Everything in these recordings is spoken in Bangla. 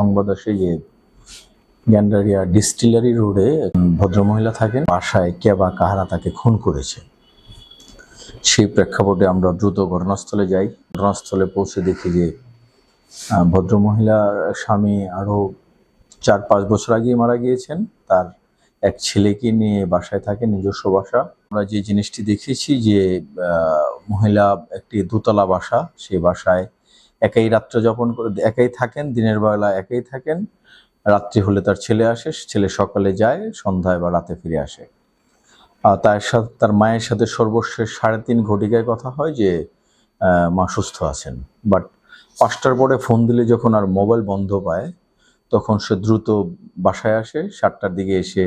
সংবাদ আসে যে গ্যান্ডারিয়া ডিস্টিলারি রোডে ভদ্রমহিলা থাকেন, বাসায় কে বা কাহারা তাকে খুন করেছে। সেই প্রেক্ষাপটে আমরা দ্রুত ঘটনাস্থলে যাই। ঘটনাস্থলে পৌঁছে দেখি যে ভদ্রমহিলার স্বামী আরও চার পাঁচ বছর আগে মারা গিয়েছেন। তার এক ছেলেকে নিয়ে বাসায় থাকে নিজস্ব বাসা। আমরা যে জিনিসটি দেখেছি যে মহিলা একটি দোতলা বাসা সেই বাসায় একাই রাত্র যাপন করে, একাই থাকেন, দিনের বেলা একাই থাকেন। রাত্রি হলে তার ছেলে আসে, ছেলে সকালে যায়, সন্ধ্যায় বা রাতে ফিরে আসে। আর তার সাথে, তার মায়ের সাথে সর্বশেষ সাড়ে তিন ঘটিকায় কথা হয় যে মা সুস্থ আছেন। বাট পাঁচটার পরে ফোন দিলে যখন আর মোবাইল বন্ধ পায়, তখন সে দ্রুত বাসায় আসে, সাতটার দিকে এসে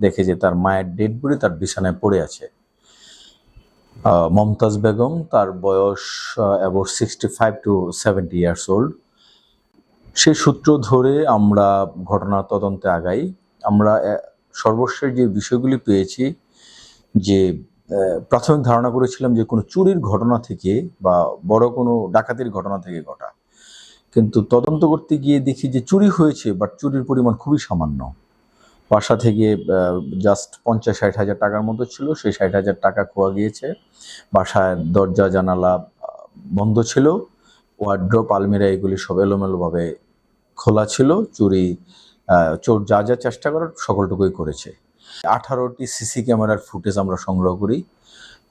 দেখে যে তার মায়ের ডেড বডি তার বিছানায় পড়ে আছে। মমতাজ বেগম, তার বয়স about sixty five to seventy years old সে সূত্র ধরে আমরা ঘটনা তদন্তে আগাই। আমরা সর্বশেষ যে বিষয়গুলি পেয়েছি যে প্রাথমিক ধারণা করেছিলাম যে কোনো চুরির ঘটনা থেকে বা বড় কোনো ডাকাতির ঘটনা থেকে ঘটা। কিন্তু তদন্ত করতে গিয়ে দেখি যে চুরি হয়েছে বাট চুরির পরিমাণ খুবই সামান্য। বাসা থেকে জাস্ট পঞ্চাশ ষাট হাজার টাকার মতো ছিল, সেই ষাট হাজার টাকা খোয়া গিয়েছে। বাসায় দরজা, জানালা বন্ধ ছিল। ওয়ার্ড্রপ আলমিরা, এগুলি সব এলোমেলোভাবে খোলা ছিল। চুরি চোর যা যা চেষ্টা করার সকলটুকুই করেছে। আঠারোটি সিসি ক্যামেরার ফুটেজ আমরা সংগ্রহ করি।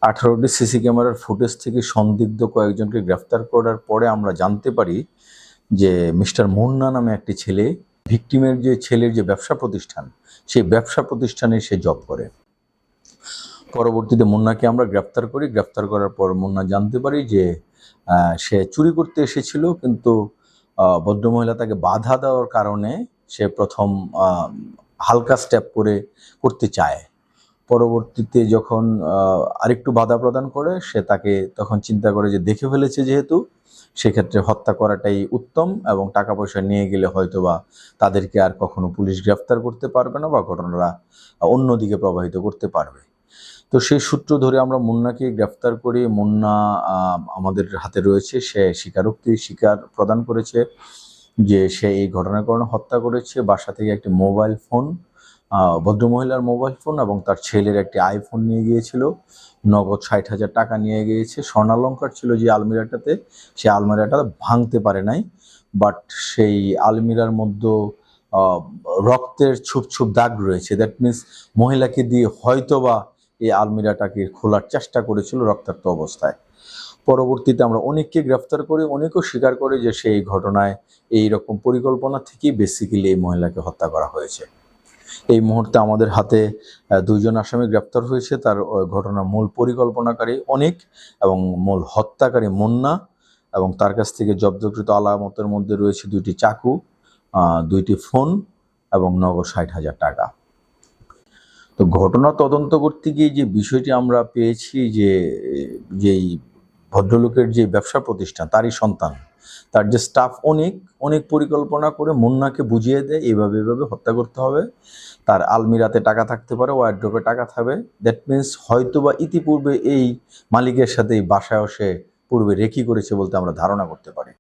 আঠারোটি সিসি ক্যামেরার ফুটেজ থেকে সন্দিগ্ধ কয়েকজনকে গ্রেফতার করার পরে আমরা জানতে পারি যে মিস্টার মুন্না নামে একটি ছেলে ভিকটিমের যে ছেলের যে ব্যবসা প্রতিষ্ঠান, সেই ব্যবসা প্রতিষ্ঠানে সে জব করে। পরবর্তীতে মুন্নাকে আমরা গ্রেফতার করি। গ্রেফতার করার পর মুন্না জানতে পারি যে সে চুরি করতে এসেছিল, কিন্তু ভদ্রমহিলা তাকে বাধা দেওয়ার কারণে সে প্রথম হালকা স্টেপ করে করতে চায়। পরবর্তীতে যখন আরেকটু বাধা প্রদান করে, সে তাকে তখন চিন্তা করে যে দেখে ফেলেছে যেহেতু, সেক্ষেত্রে হত্যা করাটাই উত্তম এবং টাকা পয়সা নিয়ে গেলে হয়তোবা তাদেরকে আর কখনো পুলিশ গ্রেফতার করতে পারবে না বা ঘটনাটা অন্যদিকে প্রবাহিত করতে পারবে। তো সেই সূত্র ধরে আমরা মুন্নাকে গ্রেফতার করি। মুন্না আমাদের হাতে রয়েছে। সে স্বীকারোক্তি স্বীকার প্রদান করেছে যে সে এই ঘটনার কারণে হত্যা করেছে। বাসা থেকে একটি মোবাইল ফোন ভদ্রমহিলার মোবাইল ফোন এবং তার ছেলের একটি আইফোন নিয়ে গিয়েছিল। নগদ ষাট হাজার টাকা নিয়ে গিয়েছে। স্বর্ণালঙ্কার ছিল যে আলমিরাটাতে। সেই আলমিরাটা ভাঙতে পারে নাই। বাট সেই আলমিরার মধ্যে রক্তের ছুপ ছুপ দাগ রয়েছে। দ্যাট মিন্স মহিলাকে দিয়ে হয়তোবা এই আলমিরাটাকে খোলার চেষ্টা করেছিল রক্তাক্ত অবস্থায়। পরবর্তীতে আমরা অনেককে গ্রেফতার করি, অনেকেও স্বীকার করে যে সেই ঘটনায় এই রকম পরিকল্পনা থেকেই বেসিক্যালি এই মহিলাকে হত্যা করা হয়েছে। এই মুহূর্তে আমাদের হাতে দুইজন আসামি গ্রেপ্তার হয়েছে। তার ঘটনার মূল পরিকল্পনাকারী অনেক এবং মূল হত্যাকারী মুন্না এবং তার কাছ থেকে জব্দকৃত আলামতের মধ্যে রয়েছে দুইটি চাকু দুইটি ফোন এবং নগদ ষাট হাজার টাকা। তো ঘটনা তদন্ত করতে গিয়ে যে বিষয়টি আমরা পেয়েছি যে যেই ভদ্রলোকের যে ব্যবসা প্রতিষ্ঠান, তারই সন্তান। তার যে স্টাফ অনেক অনেক পরিকল্পনা করে মুন্নাকে বুঝিয়ে দেয়, এইভাবে এভাবে হত্যা করতে হবে। তার আলমিরাতে টাকা থাকতে পারে ওয়ার্ড্রোপে টাকা থাকবে। দ্যাট মিন্স হয়তো বা ইতিপূর্বে এই মালিকের সাথে এই বাসায়ও সে পূর্বে রেকি করেছে বলতে আমরা ধারণা করতে পারি।